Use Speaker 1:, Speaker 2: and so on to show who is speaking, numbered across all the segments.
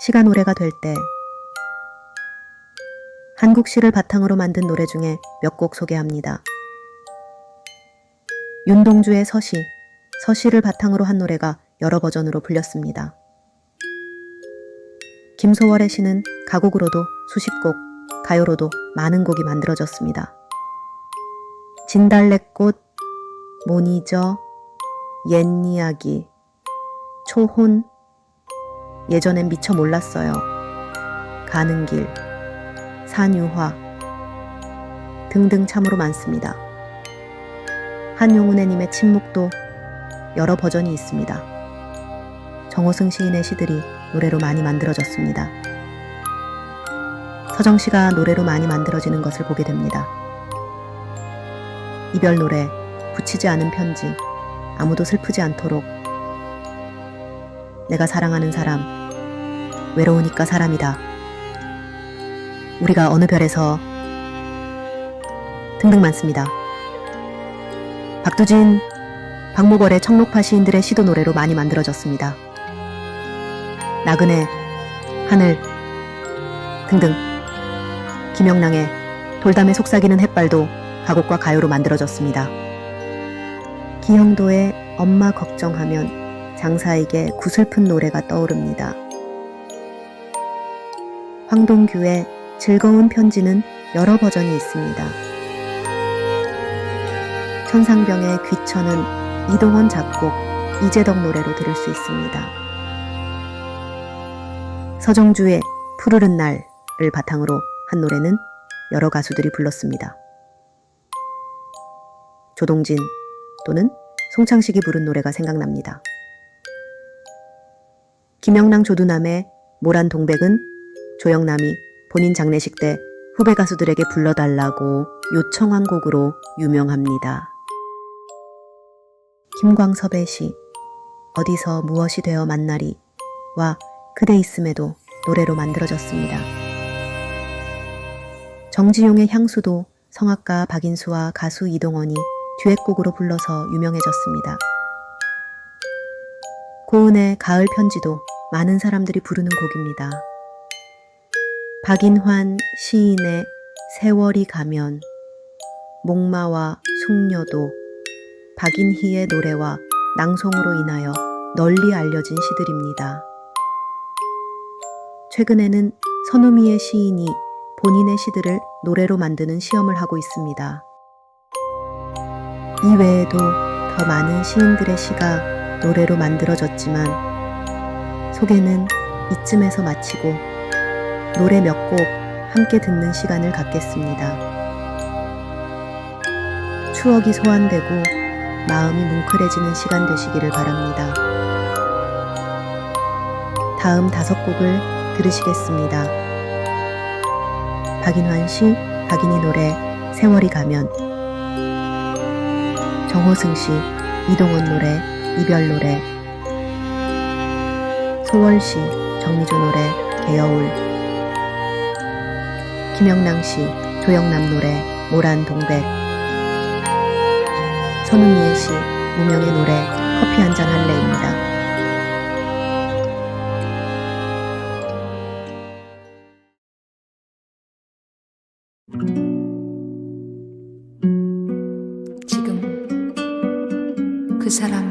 Speaker 1: 시가 노래가 될 때 한국 시를 바탕으로 만든 노래 중에 몇 곡 소개합니다. 윤동주의 서시, 서시를 바탕으로 한 노래가 여러 버전으로 불렸습니다. 김소월의 시는 가곡으로도 수십 곡, 가요로도 많은 곡이 만들어졌습니다. 진달래꽃, 모니저, 옛 이야기, 초혼, 예전엔 미처 몰랐어요. 가는 길, 산유화 등등 참으로 많습니다. 한용운의님의 침묵도 여러 버전이 있습니다. 정호승 시인의 시들이 노래로 많이 만들어졌습니다. 서정 씨가 노래로 많이 만들어지는 것을 보게 됩니다. 이별 노래, 붙이지 않은 편지, 아무도 슬프지 않도록 내가 사랑하는 사람, 외로우니까 사람이다. 우리가 어느 별에서 등등 많습니다. 박두진, 박모걸의 청록파 시인들의 시도 노래로 많이 만들어졌습니다. 나그네, 하늘 등등 김영랑의 돌담에 속삭이는 햇발도 가곡과 가요로 만들어졌습니다. 기영도의 엄마 걱정하면 장사에게 구슬픈 노래가 떠오릅니다. 황동규의 즐거운 편지는 여러 버전이 있습니다. 천상병의 귀천은 이동원 작곡, 이재덕 노래로 들을 수 있습니다. 서정주의 푸르른 날을 바탕으로 한 노래는 여러 가수들이 불렀습니다. 조동진 또는 송창식이 부른 노래가 생각납니다. 김영랑 조두남의 모란 동백은 조영남이 본인 장례식 때 후배 가수들에게 불러달라고 요청한 곡으로 유명합니다. 김광섭의 시 어디서 무엇이 되어 만나리 와 그대 있음에도 노래로 만들어졌습니다. 정지용의 향수도 성악가 박인수와 가수 이동원이 듀엣곡으로 불러서 유명해졌습니다. 고은의 가을 편지도 많은 사람들이 부르는 곡입니다. 박인환 시인의 세월이 가면 목마와 숙녀도 박인희의 노래와 낭송으로 인하여 널리 알려진 시들입니다. 최근에는 선우미의 시인이 본인의 시들을 노래로 만드는 시험을 하고 있습니다. 이 외에도 더 많은 시인들의 시가 노래로 만들어졌지만 소개는 이쯤에서 마치고 노래 몇 곡 함께 듣는 시간을 갖겠습니다. 추억이 소환되고 마음이 뭉클해지는 시간 되시기를 바랍니다. 다음 다섯 곡을 들으시겠습니다. 박인환 씨, 박인희 노래 세월이 가면 정호승 씨, 이동원 노래 이별 노래 소월 씨, 정미조 노래 개여울 김영랑 씨, 조영남 노래 모란 동백 선우미애 씨, 무명의 노래 커피 한 잔 할래입니다.
Speaker 2: 지금 그 사람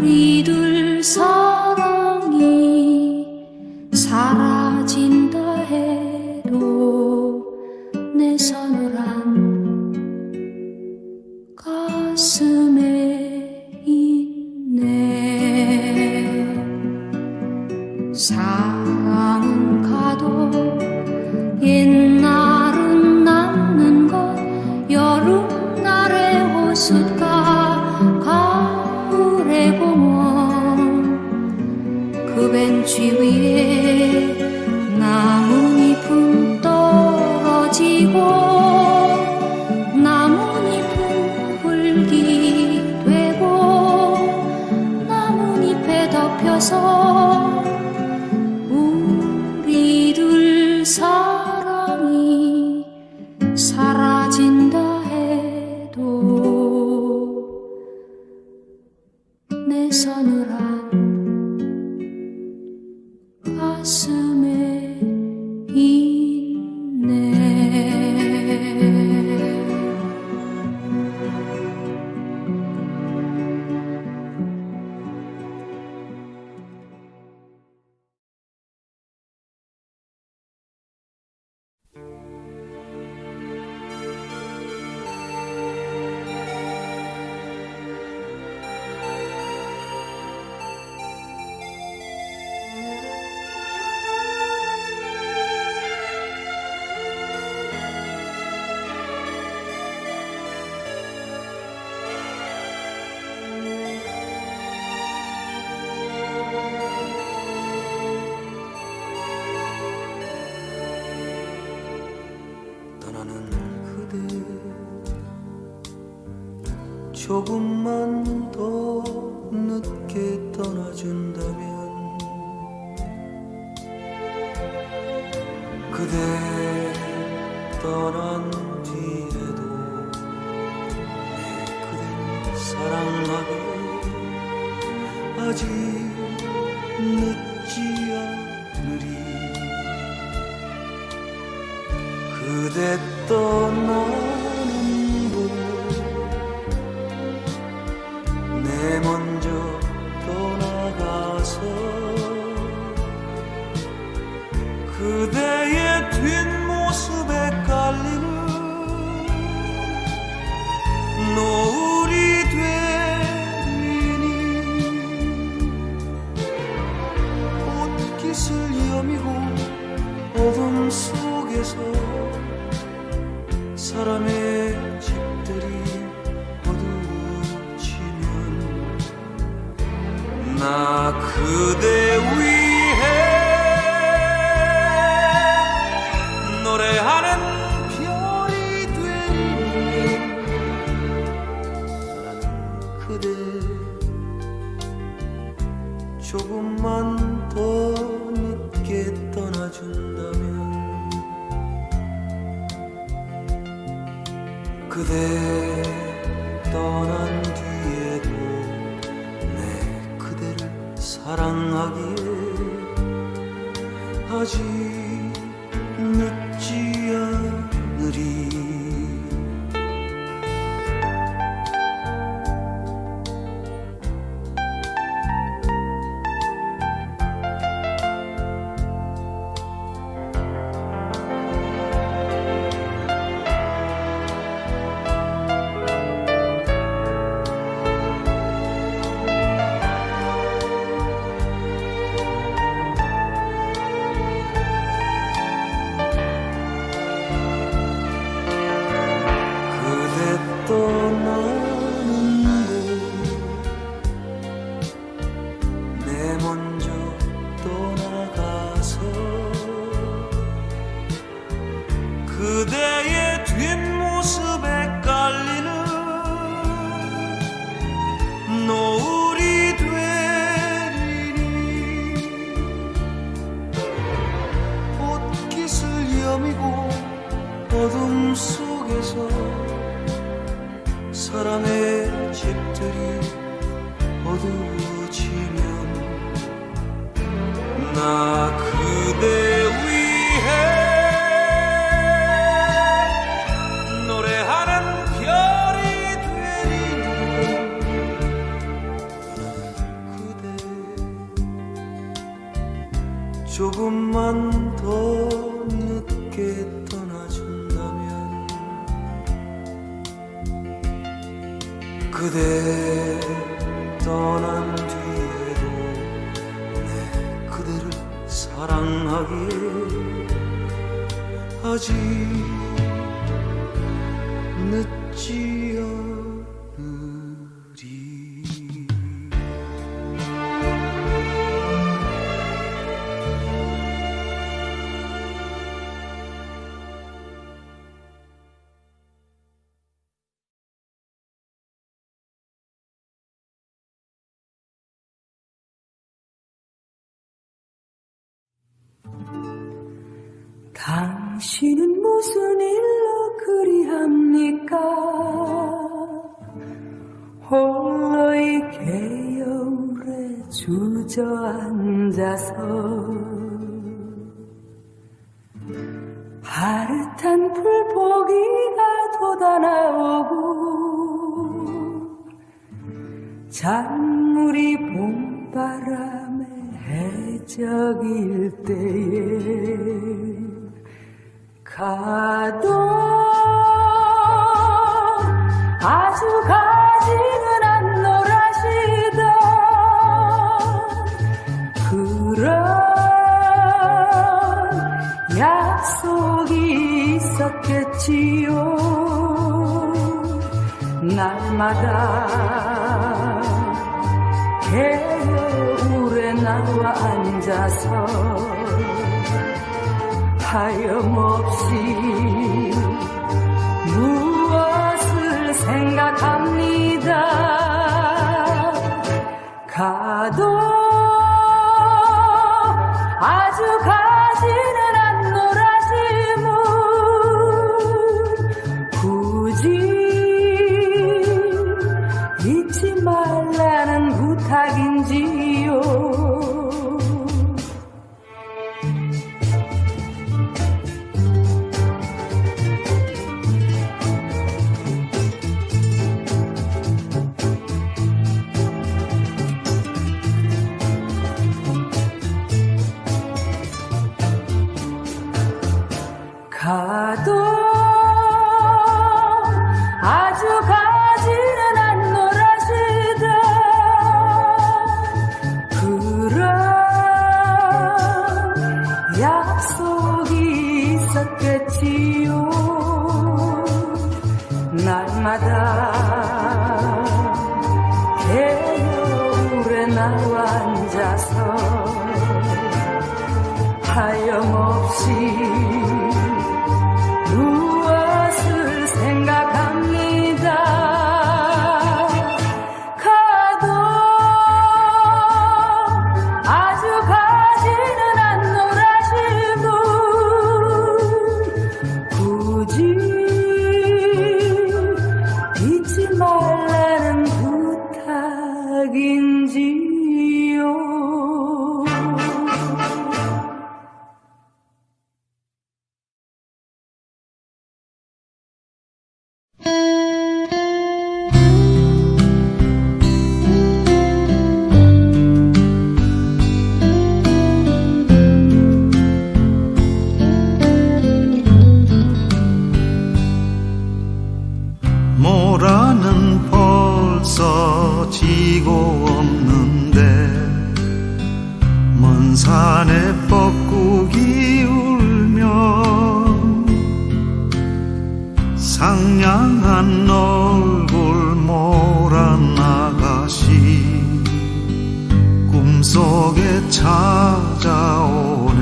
Speaker 2: 우리 둘 사랑이
Speaker 3: 조금만 더 늦게 떠나준다면 그대 떠난 뒤에도 그댈 사랑하게 아직 늦지 않으리. 그대 떠나 조금만 더 늦게 떠나준다면 그대 떠난 뒤에도 내 그대를 사랑하기에 아직 밤이고 어둠 속에서 사랑의 집들이 어두워 떠난 뒤에도 내 그대를 사랑하기에 아직 늦지
Speaker 4: 그리합니까? 홀로 이 개여울에 주저앉아서 파릇한 풀포기가 돋아나오고 잔물이 봄바람에 해적일 때에 가도 아주 가지는 않노라시던 그런 약속이 있었겠지요. 날마다 개울에 나와 앉아서 하염없이 무엇을 생각합니다. 가도 아주 가 약속이 있었겠지요. 날마다 개울에 나와 앉아서 하염없이 부탁
Speaker 3: 상냥한 얼굴 아가씨 꿈속에 찾아오네.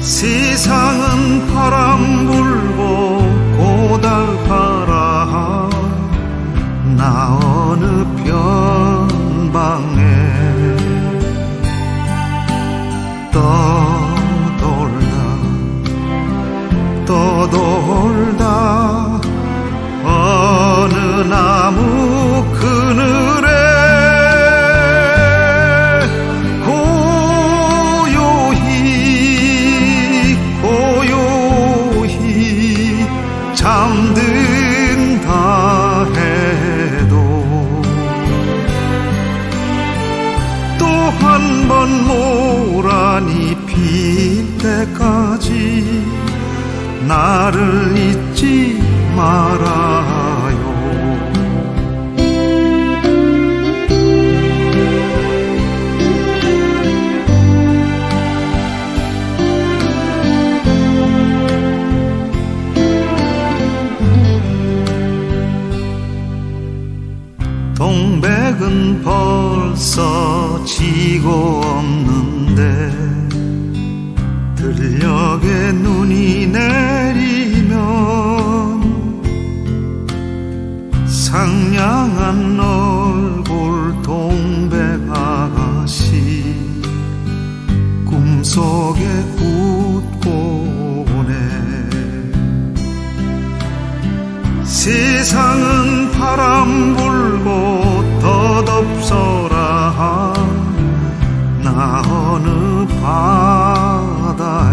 Speaker 3: 세상은 바람 불고 고달파라 나어 돌다. 어느 나무 그 동백은 벌써 지고 없는데 들녘에 눈이 내리면 상냥한 얼굴 동백 아가씨 꿈속에 웃고 오네. 세상은 바람 불 바다에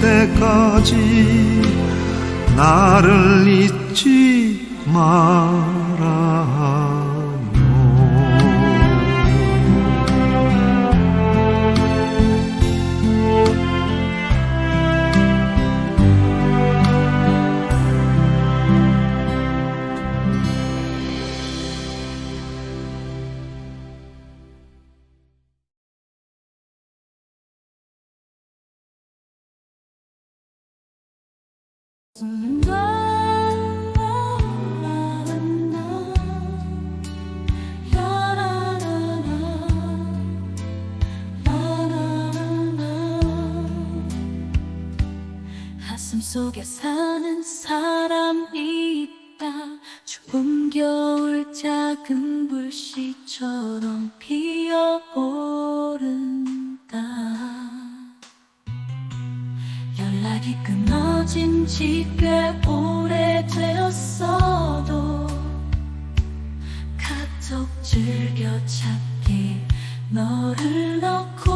Speaker 3: 때까지 나를 잊지 말아
Speaker 5: 가슴 속에 사는 사람이 있다. 추운 겨울 작은 불씨처럼 피어오른다 연락이 끊어진 지 꽤 오래되었어도 카톡 즐겨찾기 너를 넣고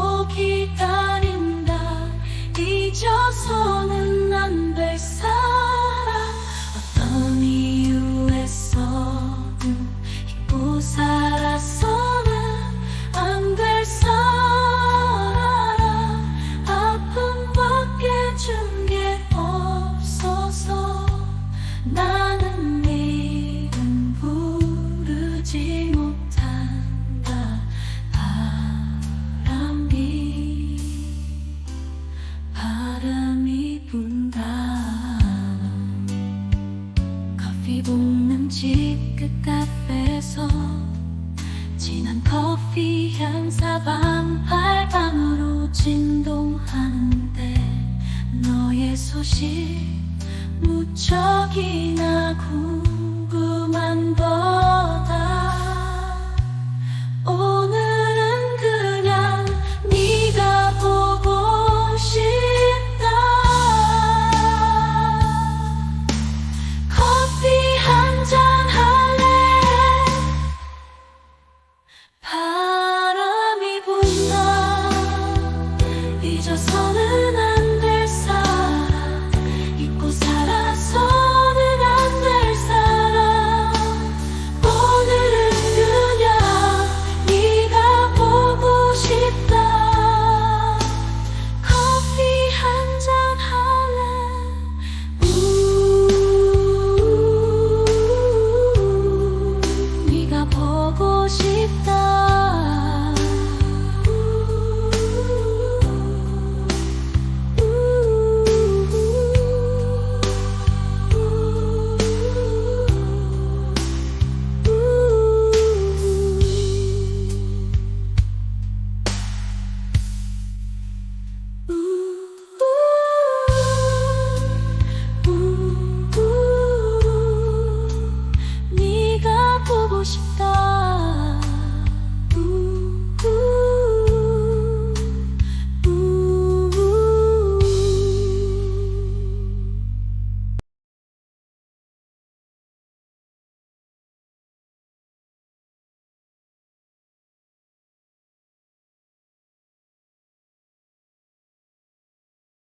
Speaker 5: 커피 볶는 집끝 카페에서 진한 커피 향 사방팔방으로 진동하는데 너의 소식 무척이나 궁금한 걸